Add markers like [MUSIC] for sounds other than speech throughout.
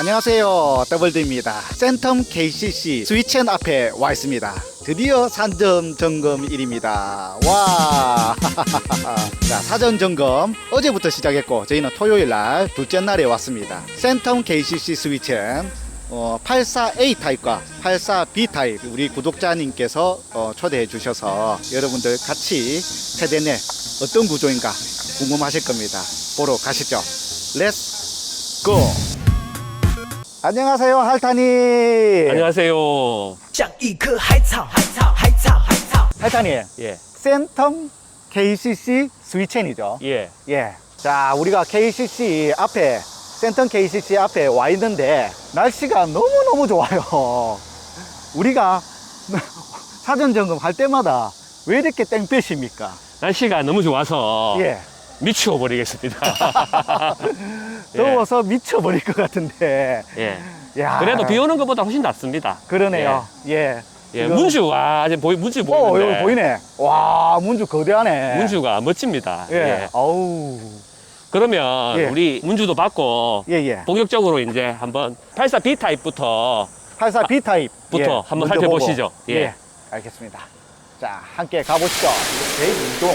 안녕하세요. 더블드입니다. 센텀 KCC 스위첸 앞에 와 있습니다. 드디어 산점 점검일입니다. 와! [LAUGHS] 자, 사전 점검 어제부터 시작했고 저희는 토요일 날 둘째 날에 왔습니다. 센텀 KCC 스위첸 어, 84A 타입과 84B 타입 우리 구독자님께서 어, 초대해 주셔서 여러분들 같이 세대 내 어떤 구조인가 궁금하실 겁니다. 보러 가시죠. 렛츠 고! 안녕하세요, 할타니. 안녕하세요. 像一棵海草，海草，海草，海草。 할타니. 예, 센텀 KCC 스위첸이죠. 예. 예. 자, 우리가 KCC 앞에, 센텀 KCC 앞에 와 있는데, 날씨가 너무너무 좋아요. 우리가 [LAUGHS] 사전 점검 할 때마다 왜 이렇게 땡볕입니까? 날씨가 너무 좋아서 예. 미치고 버리겠습니다. [LAUGHS] 더워서 미쳐버릴 것 같은데. 예. 야. 그래도 비 오는 것보다 훨씬 낫습니다. 그러네요. 예. 예, 지금- 문주, 와, 이제 보이, 문주 어, 보이는데. 여기 보이네. 와, 문주 거대하네. 문주가 멋집니다. 예. 예. 어우. 그러면 예. 우리 문주도 받고 예, 예. 본격적으로 이제 한번 84B 타입부터 84 B 타입 부터 한번 먼저 살펴보시죠. 보고. 예. 예. 알겠습니다. 자, 함께 가보시죠. 제2동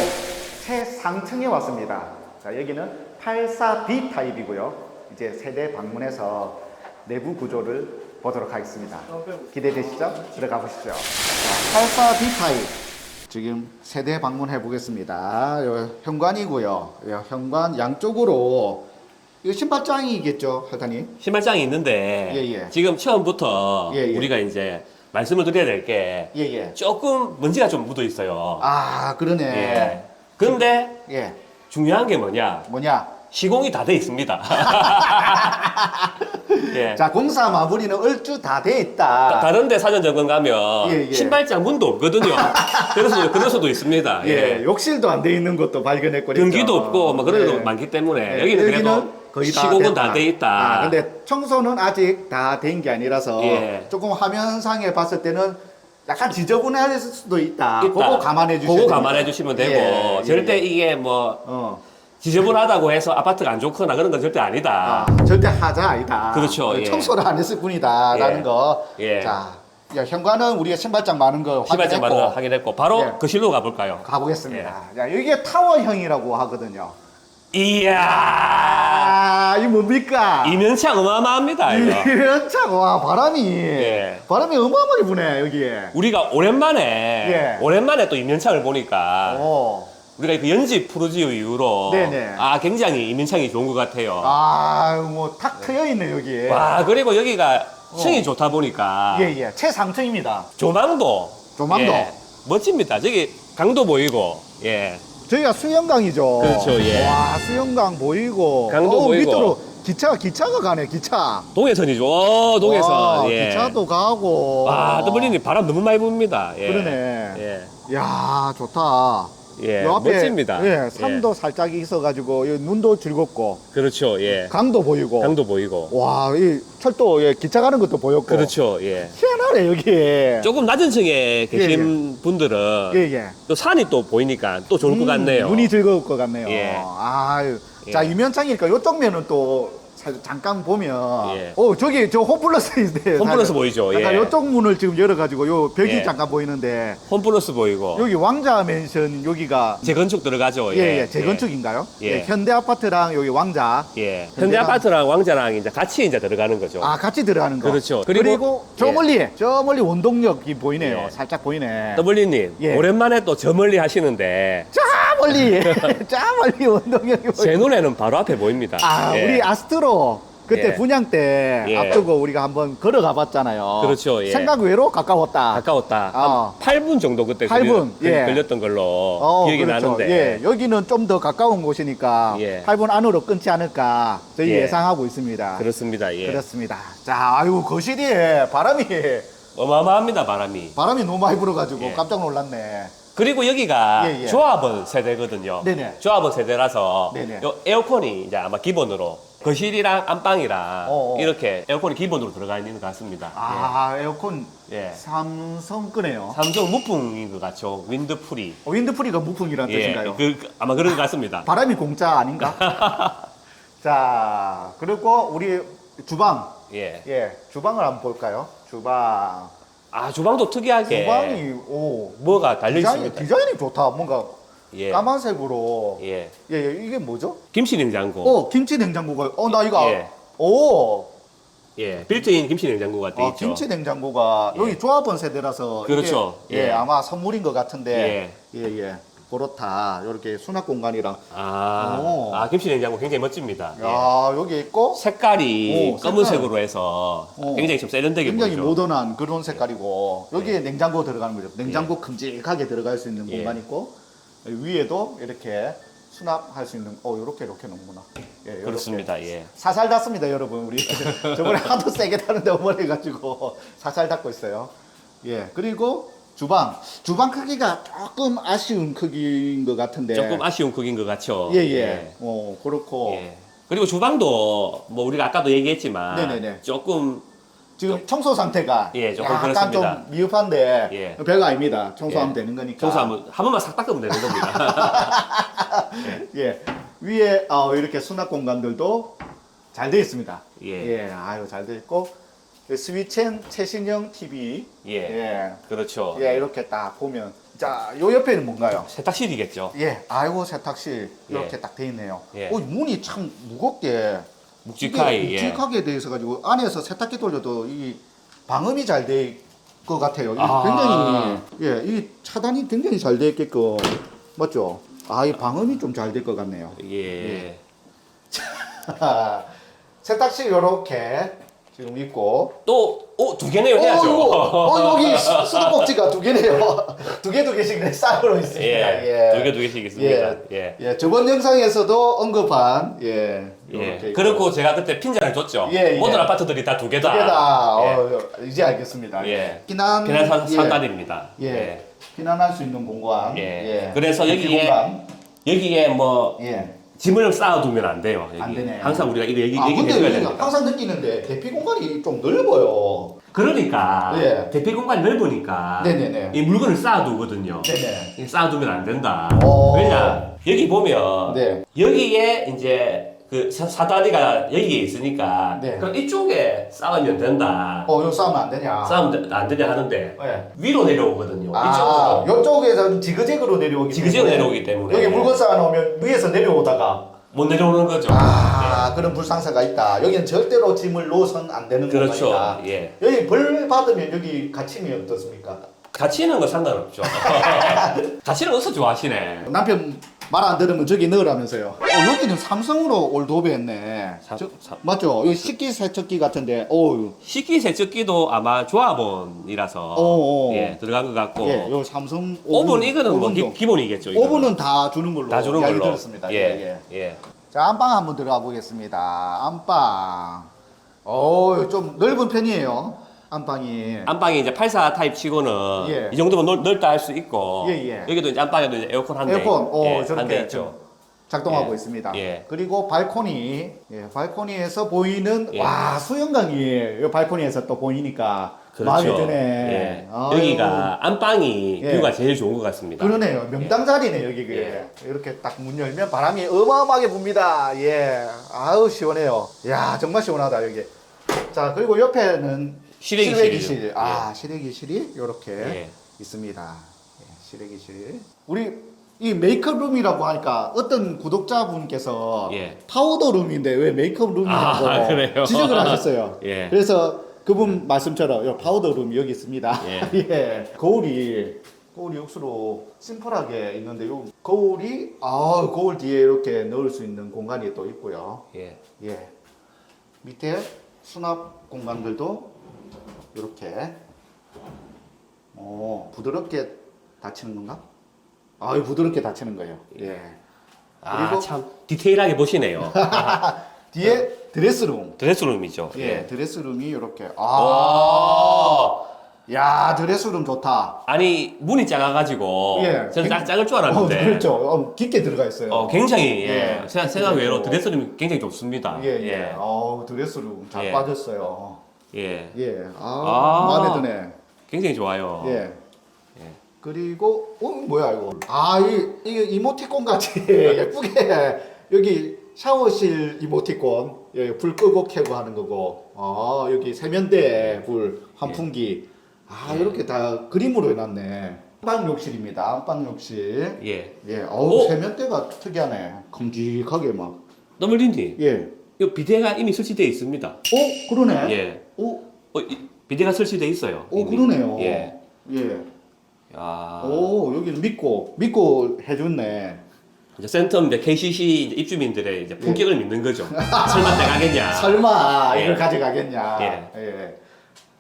최상층에 왔습니다. 자, 여기는 84 B 타입이고요. 이제 세대 방문해서 내부 구조를 보도록 하겠습니다. 기대되시죠? 들어가 보시죠. 자, 84 B 타입. 지금 세대 방문해 보겠습니다. 요 현관이고요. 요 현관 양쪽으로 이거 신발장이겠죠, 할타님? 신발장이 있는데 예, 예. 지금 처음부터 예, 예. 우리가 이제 말씀을 드려야 될 게 예, 예. 조금 먼지가 좀 묻어 있어요. 아, 그러네. 예. 근데 예. 중요한 게 뭐냐? 뭐냐? 시공이 다 돼 있습니다. [LAUGHS] 예. 자, 공사 마무리는 얼추 다 돼 있다. 다 른데 사전 점검 가면 예, 예. 신발장 문도 없거든요. [LAUGHS] 그래서 그럴 수도 있습니다. 예, 예. 욕실도 안 돼 있는 것도 발견했고. 변기도 없고 뭐 그런 것도 예. 많기 때문에 예, 여기는 그래도 거의 다 시공은. 다 돼 있다. 아, 근데 청소는 아직 다 된 게 아니라서 예. 조금 화면상에 봤을 때는 약간 지저분할 수도 있다. 있다. 그거 감안해 주시면 그거 감안해 주시면 되고 예, 예, 절대 예. 이게 뭐 어. 지저분하다고 해서 아파트가 안 좋거나 그런 건 절대 아니다. 아, 절대 하자 아니다. 그렇죠, 예. 청소를 안 했을 뿐이다라는 예. 거. 예. 자, 야, 현관은 우리가 신발장 많은 거 신발장 확인했고 바로 확인했고 바로 예. 거실로 가볼까요? 가보겠습니다. 야, 이게 타워형이라고 하거든요. 이야 아, 이 뭡니까? 이면창 어마어마합니다 이거. 이면창 와 바람이 예. 바람이 어마어마하게 부네 여기에. 우리가 오랜만에 예. 오랜만에 또 이면창을 보니까 오. 우리가 그 연지 프로지오 이후로 네네. 아 굉장히 이면창이 좋은 것 같아요. 아, 뭐탁 트여 있네 여기. 와 그리고 여기가 층이 좋다 보니까 예, 예. 최상층입니다. 조망도 조망도. 예, 멋집니다. 저기 강도 보이고 예 저희가 수영강이죠. 그렇죠, 예. 와, 수영강 보이고. 강도 어, 보이고. 밑으로 기차 기차가 가네, 기차. 동해선이죠. 오, 동해선 와, 예. 기차도 가고. 와 더블리님 바람 너무 많이 붑니다. 예. 그러네. 예. 야, 좋다. 예, 요 앞에 멋집니다. 예, 산도 살짝 있어가지고 이 눈도 즐겁고 그렇죠. 예. 강도 보이고. 강도 보이고. 와, 이 철도 예, 기차 가는 것도 보였고. 그렇죠. 예. 희한하네 여기. 조금 낮은 층에 계신 분들은 예, 예. 또 산이 또 보이니까 또 좋을 것 음, 같네요. 눈이 즐거울 것 같네요. 예. 아유. 예. 자, 이면창이니까 이쪽 면은 또 살- 잠깐 보면 예. 어, 저기 저 홈플러스 [LAUGHS] 있네. 홈플러스 보이죠? 약간 예. 이쪽 문을 지금 열어 가지고 요 벽이 예. 잠깐 보이는데 홈플러스 보이고. 여기 왕자 맨션 여기가 재건축 들어가죠. 예, 예, 재건축인가요? 예. 예, 현대 아파트랑 여기 왕자. 예. 현대 아파트랑 왕자랑 이제 같이 이제 들어가는 거죠. 아, 같이 들어가는 거. 그렇죠. 그리고, 그리고- 저 예. 멀리, 저 멀리 원동력이 보이네요. 예. 살짝 보이네. 더블리님 예. 오랜만에 또 저 멀리 하시는데 저 멀리, [LAUGHS] 저 멀리 원동력이. 제 눈에는 바로 앞에 보입니다. 아, 예. 우리 아스트로 그때 예. 분양 때 예. 앞두고 우리가 한번 걸어가 봤잖아요. 그렇죠, 예. 생각 외로 가까웠다. 가까웠다. 어. 한 8분 정도 그때 8분, 걸리, 예. 걸렸던 걸로 어, 기억이 그렇죠. 나는데. 예, 여기는 좀 더 가까운 곳이니까 예. 8분 안으로 끊지 않을까 저희 예. 예. 상하고 있습니다. 그렇습니다. 예. 그렇습니다. 자, 아유 거실이 바람이 어마어마합니다, 바람이. 바람이 너무 많이 불어가지고 예. 깜짝 놀랐네. 그리고 여기가 예, 예. 조합원 세대거든요. 네네. 조합원 세대라서 네네. 요 에어컨이 이제 아마 기본으로 거실이랑 안방이랑 어어. 이렇게 에어컨이 기본으로 들어가 있는 것 같습니다. 아, 에어컨 예. 예. 삼성 끄네요. 삼성 무풍인 것 같죠. 윈드프리. 어, 윈드프리가 무풍이라는 예. 뜻인가요? 그, 그- 아마 그런 것 같습니다. [LAUGHS] 바람이 공짜 아닌가? [LAUGHS] 자, 그리고 우리 주방 예. 예, 주방을 한번 볼까요? 주방. 아 주방도 특이하게 주방이 오 뭐가 달려 디자인, 있습니다. 디자인이 좋다. 뭔가 예. 까만색으로. 예. 예. 예, 이게 뭐죠? 김치 냉장고. 어, 김치 냉장고가. 어, 나 이거. 예. 오. 예. 빌트인 김치 냉장고가 돼 아, 있죠. 김치 냉장고가 예. 여기 조합원 세대라서 이게, 그렇죠. 예. 예. 아마 선물인 것 같은데 예 예. 그렇다 이렇게 수납 공간이랑 아, 오. 아 김치 냉장고 굉장히 멋집니다. 예. 야 여기 있고 색깔이 오, 색깔. 검은색으로 해서 오. 굉장히 좀 세련되게 굉장히 보이죠. 모던한 그런 색깔이고 여기에 냉장고 들어가는 거죠 냉장고 큼직하게 들어갈 수 있는 예. 공간 있고 위에도 이렇게 수납할 수 있는 어 이렇게 이렇게 놓구나 예, 요렇게. 그렇습니다. 예. 사살 닿습니다 여러분 우리 [LAUGHS] 저번에 하도 세게 타는데 어머니 가지고 사살 닿고 있어요 예 그리고 주방 주방 크기가 조금 아쉬운 크기인 것 같은데 조금 아쉬운 크기인 것 같죠. 예예 어 그렇고 예. 그리고 주방도 뭐 우리가 아까도 얘기했지만 네네네. 조금 지금 청소 상태가 예, 조금 약간 그렇습니다. 좀 미흡한데 예. 별거 아닙니다 청소하면 예. 되는 거니까 청소하면 한 번만 싹 닦으면 되는 겁니다. [LAUGHS] 예 위에 어, 이렇게 수납 공간들도 잘 되어 있습니다 예. 아유 잘 되어 있고 스위첸 최신형 TV 예. 예. 그렇죠. 예, 이렇게 딱 보면 자, 요 옆에는 뭔가요? 세탁실이겠죠. 예, 아이고 세탁실 이렇게 예. 딱 돼 있네요. 예. 어, 문이 참 무겁게 묵직하게 이게 예. 묵직하게 돼 있어 가지고 안에서 세탁기 돌려도 이 방음이 잘될것 같아요. 이 아. 굉장히 예, 이 차단이 굉장히 잘 돼 있게끔 맞죠? 아, 이 방음이 좀 잘 될 것 같네요. 예. [LAUGHS] 세탁실 요렇게 지금 있고 또, 어, 두 개네요 어, 해야죠. 어, 어, 여기 [LAUGHS] 수도꼭지가 두 개네요. [LAUGHS] 두 개 두 개씩 네, 쌓고 있습니다. 예. 예. 두 개 두 개씩 있습니다. 예. 예. 예, 저번 영상에서도 언급한 예. 예. 그렇고 제가 그때 핀잔을 줬죠. 예, 예. 모든 아파트들이 다 두 개다. 두 개다. 어, 예. 어, 이제 알겠습니다. 예. 비난 비난 산- 예. 산단입니다. 예. 예. 비난할 수 있는 공간. 예. 예. 그래서 여기에- 공간. 여기에 뭐 예. 짐을 쌓아두면 안 돼요. 여기. 안 되네. 항상 우리가 이거 얘기, 아, 얘기해줘야 여기가 됩니다. 항상 느끼는데 대피 공간이 좀 넓어요. 그러니까 예. 대피 공간이 넓으니까 네네네. 이 물건을 쌓아두거든요. 네네. 이 쌓아두면 안 된다. 오. 왜냐 여기 보면 네. 여기에 이제 그 사- 사다리가 여기에 있으니까 네. 그럼 이쪽에 쌓으면 된다. 어, 이거 싸우면 안 되냐? 쌓으면 안 되냐 하는데 예. 위로 내려오거든요. 아, 이쪽으로 이쪽에서 지그재그로 내려오기 지그재그로 때문에 내려오기 때문에 여기 물건 쌓아 놓으면 위에서 내려오다가 못 내려오는 거죠. 아 그런 불상사가 있다. 여기는 절대로 짐을 놓아서는 안 되는 네. 그렇죠. 공간이다. 예. 여기 벌 받으면 여기 갇히면 어떻습니까? 갇히는 건 상관없죠. [LAUGHS] 갇히는 거 어서 좋아하시네. 남편 말 안 들으면 저기 넣으라면서요. 어, 여기는 삼성으로 올도배 했네. 삼- 저- 삼- 맞죠? 여기 식기 세척기 같은데. 어우. 식기 세척기도 아마 조합원이라서 어, 어. 예, 들어간 것 같고 예, 요 삼성 오븐 이거는 뭐 오븐도. 기, 기본이겠죠. 이거는. 오븐은 다 주는 걸로 다 주는 이야기 걸로. 들었습니다. 예, 예, 예. 예. 자, 안방 한번 들어가 보겠습니다. 안방. 어, 좀 넓은 편이에요. 안방이. 안방이 이제 84 타입 치고는 예. 이 정도면 넓, 넓다 할 수 있고 예, 예. 여기도 이제 안방에도 이제 에어컨 한 대, 에어컨, 어, 예, 한대 저렇게 있죠. 좀 작동하고 예. 있습니다. 예. 그리고 발코니, 예, 발코니에서 보이는 예. 와 수영강이 이 발코니에서 또 보이니까 그렇죠. 마음에 드네. 예. 아유, 여기가 안방이 예. 뷰가 제일 좋은 것 같습니다. 그러네요. 명당 자리네 여기 그 예. 이렇게 딱 문 열면 바람이 어마어마하게 붑니다. 예, 아우 시원해요. 야 정말 시원하다 여기. 자 그리고 옆에는 실외기실. 아 실외기실이 이렇게 예. 있습니다. 예, 실외기실. 우리 이 메이크업 룸이라고 하니까 어떤 구독자분께서 예. 파우더 룸인데 왜 메이크업 룸이라고 아, 그래요? 지적을 [LAUGHS] 하셨어요. 예. 그래서 그분 말씀처럼 요 파우더 룸이 여기 있습니다. 예. [LAUGHS] 예. 거울이 거울이 억수로 심플하게 있는데 요 거울이 아 거울 뒤에 이렇게 넣을 수 있는 공간이 또 있고요. 예. 예. 밑에 수납 공간들도 이렇게 어 부드럽게 닫히는 건가? 아, 부드럽게 닫히는 거예요. 예. 아, 그리고- 참 디테일하게 보시네요. [LAUGHS] 뒤에 드레스룸. 드레스룸이죠. 예, 드레스룸이 이렇게. 아, 아. 야, 드레스룸 좋다. 아니 문이 작아가지고 예. 저는 작, 작을 줄 어, 알았는데 그렇죠. 어, 깊게 들어가 있어요. 어, 굉장히 예. 예. 생각, 생각 외로 그리고- 드레스룸이 굉장히 좋습니다. 예, 예. 어, 드레스룸 잘 예. 빠졌어요. 예. 예. 아, 아. 마음에 드네. 굉장히 좋아요. 예. 예. 그리고 어 뭐야 이거? 아, 이 이게 이모티콘 같이 [LAUGHS] 예쁘게 여기 샤워실 이모티콘 예, 불 끄고 켜고 하는 거고 아 여기 세면대 불 환풍기 아 예. 이렇게 다 그림으로 해 놨네 안방 욕실입니다 안방 욕실 예. 예 어우 어? 세면대가 특이하네 큼직하게 막예 너물린디. 예. 이 비대가 이미 설치되어 있습니다. 어 그러네 예. 오, 어, 이 비대가 설치되어 있어요. 오 이미. 그러네요 예. 예. 야. 오 여기는 믿고 믿고 해줬네 이제 센텀 이제 KCC 이제 입주민들의 이제 품격을 믿는 거죠. [LAUGHS] 설마 내가겠냐. 설마 예. 이걸 가져가겠냐. 예. 예.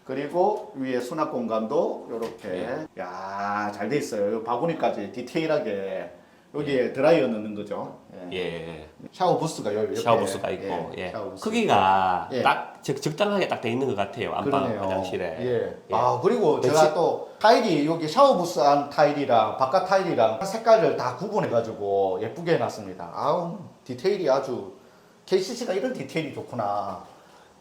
그리고 위에 수납 공간도 이렇게 예. 야잘 돼 있어요. 요 바구니까지 디테일하게 여기에 드라이어 넣는 거죠. 예. 예. 샤워 부스가 여기 이렇게 샤워 부스가 있고 예. 샤워 부스 크기가 예. 딱 적, 적당하게 딱 돼 있는 것 같아요. 안방 그러네요. 화장실에. 예. 예. 아 그리고 제가 또 타일이 여기 샤워 부스 안 타일이랑 바깥 타일이랑 색깔을 다 구분해 가지고 예쁘게 해놨습니다. 아우 디테일이 아주 KCC가 이런 디테일이 좋구나.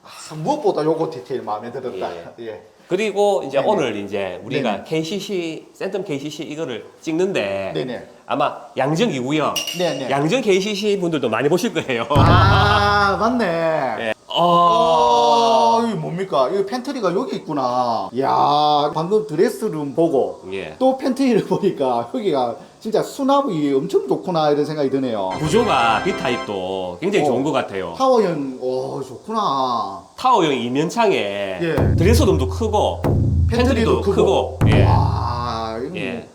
아, 무엇보다 요거 디테일 마음에 들었다. 예. 그리고 이제 네네. 오늘 이제 우리가 네네. KCC 센텀 KCC 이거를 찍는데 네네. 아마 양정이고요. 네네. 양정 KCC 분들도 많이 보실 거예요. 아 맞네. [LAUGHS] 예. 어, 어. 이게 뭡니까? 이 팬트리가 여기 있구나. 야, 방금 드레스룸 보고 예. 또 팬트리를 [LAUGHS] 보니까 여기가 진짜 수납이 엄청 좋구나 이런 생각이 드네요. 구조가 B 타입도 굉장히 어. 좋은 것 같아요. 타워형, 오 좋구나. 타워형 이면창에 예. 드레스룸도 크고 팬트리도 크고, 예. 와, 이거 예.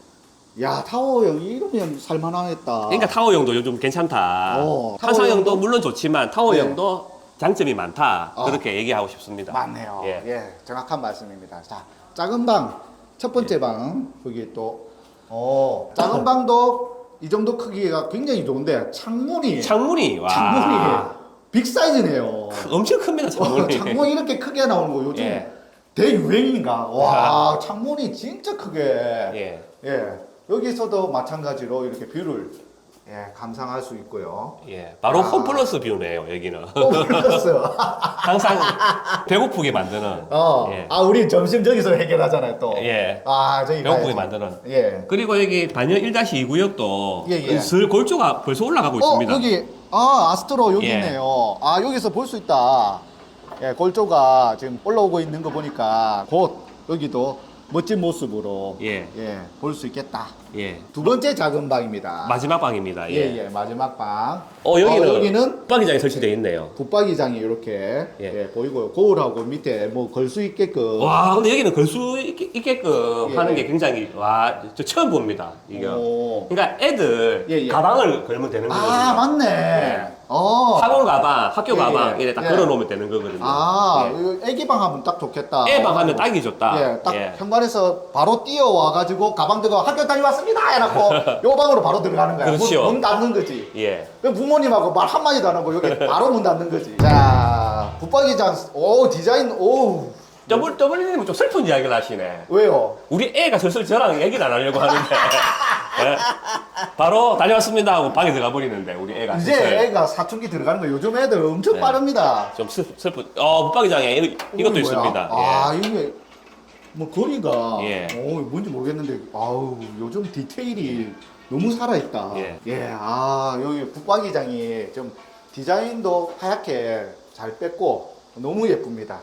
야 타워형 이러면 살만하겠다. 그러니까 타워형도 요즘 괜찮다. 어, 한상형도 타워형도- 물론 좋지만 타워형도 장점이 많다. 어. 그렇게 얘기하고 싶습니다. 맞네요. 예. 예. 정확한 말씀입니다. 자, 작은 방, 첫 번째 예. 방, 여기 또, 어, 작은 방도 이 정도 크기가 굉장히 좋은데, 창문이, 창문이 와. 창문이 빅 사이즈네요. 엄청 큽니다 어, 창문이. 창문이 이렇게 크게 나오는 거 요즘 예. 대유행인가? 와, 창문이 진짜 크게. 예. 예. 여기서도 마찬가지로 이렇게 뷰를 예, 감상할 수 있고요. 예. 바로 아. 홈플러스 뷰네요 여기는. 어, 몰랐어요. [LAUGHS] 항상 배고프게 만드는. 어. 예. 아, 우리 점심 저기서 해결하잖아요, 또. 예. 아, 저기 배고프게 가야지. 만드는. 예. 그리고 여기 반열 1-2 구역도 예, 예. 슬 골조가 벌써 올라가고 어, 있습니다. 여기 아, 아스트로 여기 예. 있네요. 아, 여기서 볼 수 있다. 예, 골조가 지금 올라오고 있는 거 보니까 곧 여기도 멋진 모습으로 예. 예, 볼 수 있겠다. 예. 두 번째 작은 방입니다. 마지막 방입니다. 예, 예. 예, 마지막 방. 어 여기는, 어, 여기는 붙박이장이 설치되어 있네요. 붙박이장이 이렇게 예. 예, 보이고요. 거울하고 밑에 뭐 걸 수 있게끔. 와 근데 여기는 걸 수 있게끔 예. 하는 게 굉장히 와 저 처음 봅니다. 이거. 오. 그러니까 애들 예, 예. 가방을 걸면 되는 거거든요. 아, 맞네. 예. 어. 학원 가방, 학교 예, 가방 예. 이래 딱 예. 걸어 놓으면 되는 거거든요. 아, 예. 이거 애기 방 하면 딱 좋겠다. 애방 하면 딱이 좋다. 예, 딱 예. 현관에서 바로 뛰어와가지고 가방 들고 학교 다녀왔 습니다 해놓고 [LAUGHS] 요 방으로 바로 들어가는 거야. 그렇죠. 문, 문 닫는 거지. 예. 그 부모님하고 말 한마디도 안 하고 여기 바로 문 닫는 거지. 자, 붙박이장, 오, 디자인, 오. 더블 더블님은 좀 슬픈 이야기를 하시네. 왜요? 우리 애가 슬슬 저랑 얘기를 안 하려고 하는데 [LAUGHS] 예? 바로 다녀왔습니다 하고 방에 들어가 버리는데 우리 애가 이제 슬슬 애가 사춘기 들어가는 거 요즘 애들 엄청 네. 빠릅니다. 좀 슬, 슬픈 어 붙박이장에 이- 이것도 뭐야? 있습니다. 아, 예. 이게 뭐 거리가 예. 오, 뭔지 모르겠는데 아우, 요즘 디테일이 너무 살아있다. 예. 아, 여기 붙박이장이 좀 디자인도 하얗게 잘 뺐고 너무 예쁩니다.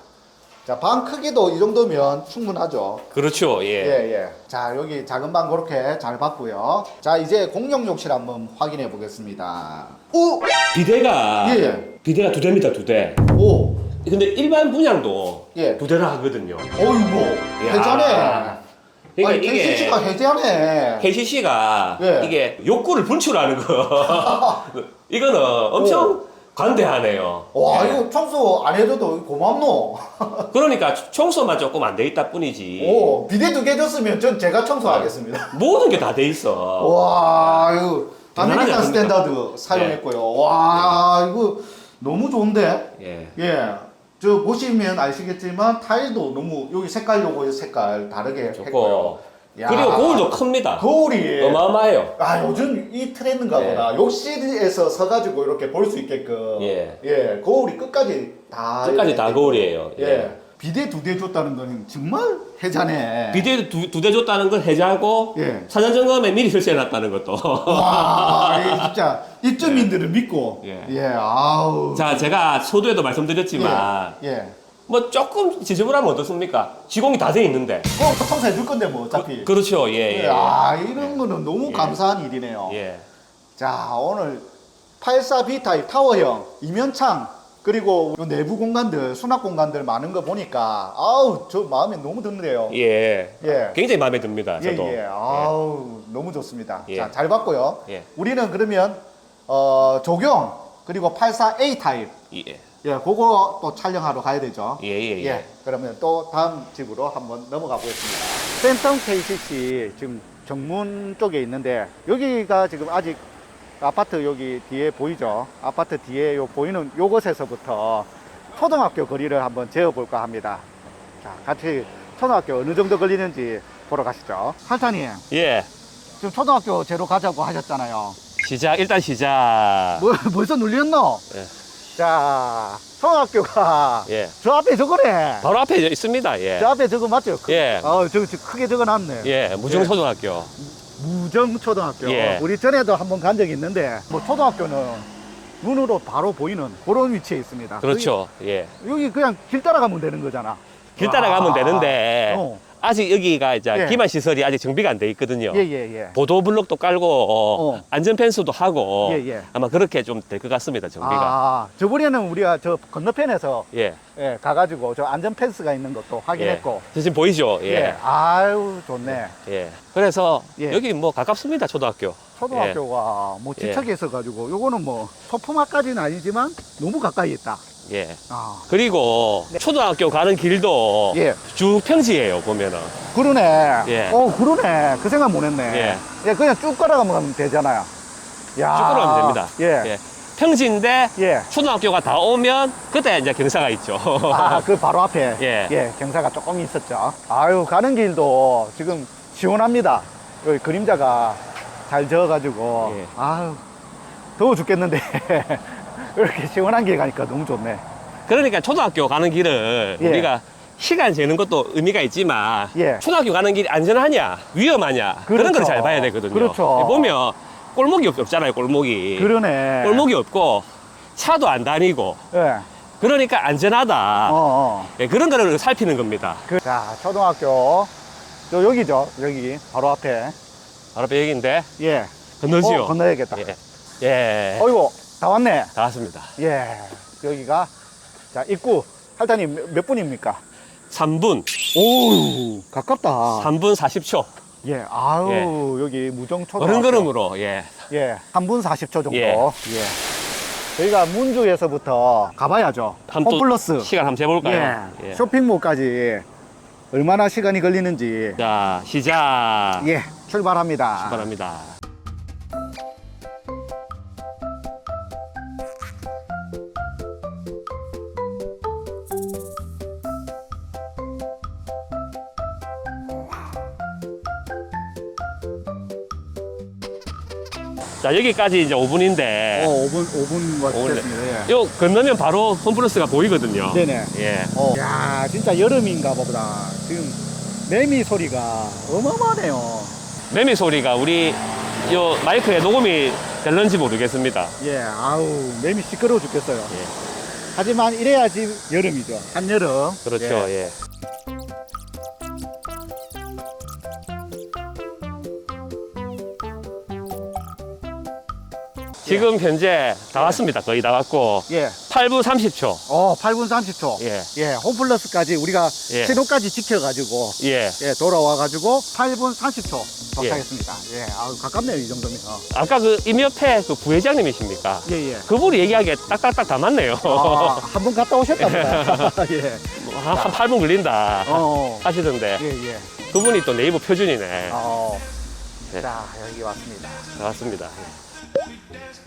자, 방 크기도 이 정도면 충분하죠. 그렇죠. 예, 예. 예. 자, 여기 작은 방 그렇게 잘 봤고요. 자, 이제 공용 욕실 한번 확인해 보겠습니다. 오! 비대가 예, 예. 비대가 두 대입니다. 두 대. 오! 근데 일반 분양도 예. 두 대라 하거든요. 어이구, 해자네. 그러니까 아니, 이게 KCC가 해자네. KCC가 예. 이게 욕구를 분출하는 거. [LAUGHS] 이거는 엄청 관대하네요. 와, 예. 이거 청소 안 해줘도 고맙노. [LAUGHS] 그러니까 청소만 조금 안 돼 있다 뿐이지. 오, 비대 두 개 줬으면 전 제가 청소하겠습니다. 모든 게 다 돼 있어. 와, 이거 대단하지 아메리칸? 스탠다드 사용했고요. 와, 이거 너무 좋은데? 예. 예. 저 보시면 아시겠지만 타일도 너무 여기 색깔 요거 색깔 다르게 했고요. 좋고. 야. 그리고 거울도 큽니다. 거울이 어마어마해요. 아 요즘 이 트렌드인가 예. 보다. 욕실에서 서가지고 이렇게 볼 수 있게끔 예. 예, 거울이 끝까지 다 끝까지 이렇게 다 거울이에요. 예. 예. 비대 두 대 줬다는 건 정말 해자네. 비대 두대 줬다는 건 해자고 예. 사전 점검에 미리 설치해놨다는 것도. 와, 이 [LAUGHS] 진짜 입주민들을 믿고. 예. 예, 아우. 자, 제가 소두에도 말씀드렸지만 예. 예. 뭐 조금 지저분하면 어떻습니까? 지공이 다 돼 있는데. 그거 청소해 줄 건데 뭐 어차피. 그렇죠, 예, 예. 아, 이런 거는 너무 예. 감사한 일이네요. 예. 자, 오늘 84B 타입 타워형 이면창 그리고 요 내부 공간들 수납 공간들 많은 거 보니까 아우 저 마음에 너무 드는데요. 예. 예. 굉장히 마음에 듭니다, 예, 저도. 예. 아우 너무 좋습니다. 예. 자, 잘 봤고요. 예. 우리는 그러면 어, 조경 그리고 84A 타입 예. 예, 그거 또 촬영하러 가야 되죠. 예, 예, 예. 그러면 또 다음 집으로 한번 넘어가 보겠습니다. 센텀 KCC 지금 정문 쪽에 있는데 여기가 지금 아직 아파트 여기 뒤에 보이죠? 아파트 뒤에 요 보이는 요곳에서부터 초등학교 거리를 한번 재어볼까 합니다. 자, 같이 초등학교 어느 정도 걸리는지 보러 가시죠. 할타님, 예. 지금 초등학교 제로 가자고 하셨잖아요. 시작, 일단 시작. 뭐, 벌써 눌렸노? 예. 자, 초등학교가 예. 저 앞에 저거네. 바로 앞에 있습니다, 예. 저 앞에 저거 맞죠? 크- 예. 어, 저거 저 크게 적어놨네. 예, 무정초등학교. 무정초등학교. 예. 우리 전에도 한번 간 적이 있는데, 뭐 초등학교는 눈으로 바로 보이는 그런 위치에 있습니다. 그렇죠, 예. 여기, 여기 그냥 길 따라가면 되는 거잖아. 길 따라가면 와. 되는데, 어. 아직 여기가 이제 예. 기반 시설이 아직 정비가 안 돼 있거든요. 예, 예, 예. 보도 블록도 깔고 어, 어. 안전 펜스도 하고 예, 예. 아마 그렇게 좀 될 것 같습니다 정비가. 아, 저번에는 우리가 저 건너편에서 예. 예, 가가지고 저 안전 펜스가 있는 것도 확인했고. 예. 지금 보이죠? 예. 예. 아유, 좋네. 예. 그래서 예. 여기 뭐 가깝습니다 초등학교. 초등학교가 뭐 예. 지척에 있어가지고, 요거는 뭐 소품학까지는 아니지만 너무 가까이 있다. 예. 아, 그리고 초등학교 가는 길도 예. 쭉 평지예요 보면은. 그러네. 예. 어, 그러네. 그 생각 못 했네. 예. 그냥 쭉 걸어가면 되잖아요. 야. 쭉 걸어가면 됩니다. 예. 예. 평지인데 예. 초등학교가 다 오면 그때 이제 경사가 있죠. 아, 그 바로 앞에. [LAUGHS] 예. 경사가 조금 있었죠. 아유, 가는 길도 지금 시원합니다. 여기 그림자가 잘 져가지고. 예. 아유, 더워 죽겠는데. [LAUGHS] 이렇게 시원한 길 가니까 너무 좋네. 그러니까 초등학교 가는 길을 예. 우리가 시간 재는 것도 의미가 있지만 예. 초등학교 가는 길이 안전하냐 위험하냐 그런 그렇죠. 걸 잘 봐야 되거든요. 그렇죠. 보면 골목이 없, 없잖아요. 골목이 그러네. 골목이 없고 차도 안 다니고 예. 그러니까 안전하다. 어, 어. 예, 그런 거를 살피는 겁니다. 그, 자, 초등학교. 저 여기죠. 여기. 바로 앞에. 바로 앞에 여기인데 예. 건너지요. 어, 건너야겠다. 예. 예. 어이구, 다 왔네. 다 왔습니다. 예. 여기가, 자, 입구. 할단이 몇, 몇 분입니까? 3분, 오 가깝다. 3분 40초. 예, 아우, 여기 무정초등학교. 어른걸음으로 예. 예, 3분 40초 정도. 예. 예. 저희가 문주에서부터 가봐야죠. 홈플러스. 시간 한번 재볼까요? 예. 쇼핑몰까지 얼마나 시간이 걸리는지. 자, 시작. 예, 출발합니다. 출발합니다. 자, 여기까지 이제 5분인데, 어, 5분, 5분 오늘. 됐습니다. 예. 요 건너면 바로 홈플러스가 보이거든요. 네네. 예. 어. 야, 진짜 여름인가 보다. 지금 매미 소리가 어마어마하네요. 매미 소리가 우리 요 마이크에 녹음이 될런지 모르겠습니다. 예, 아우, 매미 시끄러워 죽겠어요. 예. 하지만 이래야지 여름이죠. 한여름. 그렇죠. 예. 예. 지금 현재 다 왔습니다. 거의 다 왔고 예. 8분 30초. 어, 8분 30초. 예. 예, 홈플러스까지 우리가 예. 신호까지 지켜가지고, 예. 예, 돌아와가지고 8분 30초 도착했습니다. 예, 아우, 가깝네요, 이 정도면. 어. 아까 그 임협회 그 부회장님이십니까? 예, 예. 그분이 얘기하기에 딱딱딱 다 맞네요. 아, 한 번 갔다 오셨다 보다. [LAUGHS] 예. 한, 한 8분 걸린다 어, 하시던데 예, 예. 그분이 또 네이버 표준이네. 어. 네. 자, 여기 왔습니다. 나왔습니다. We dance.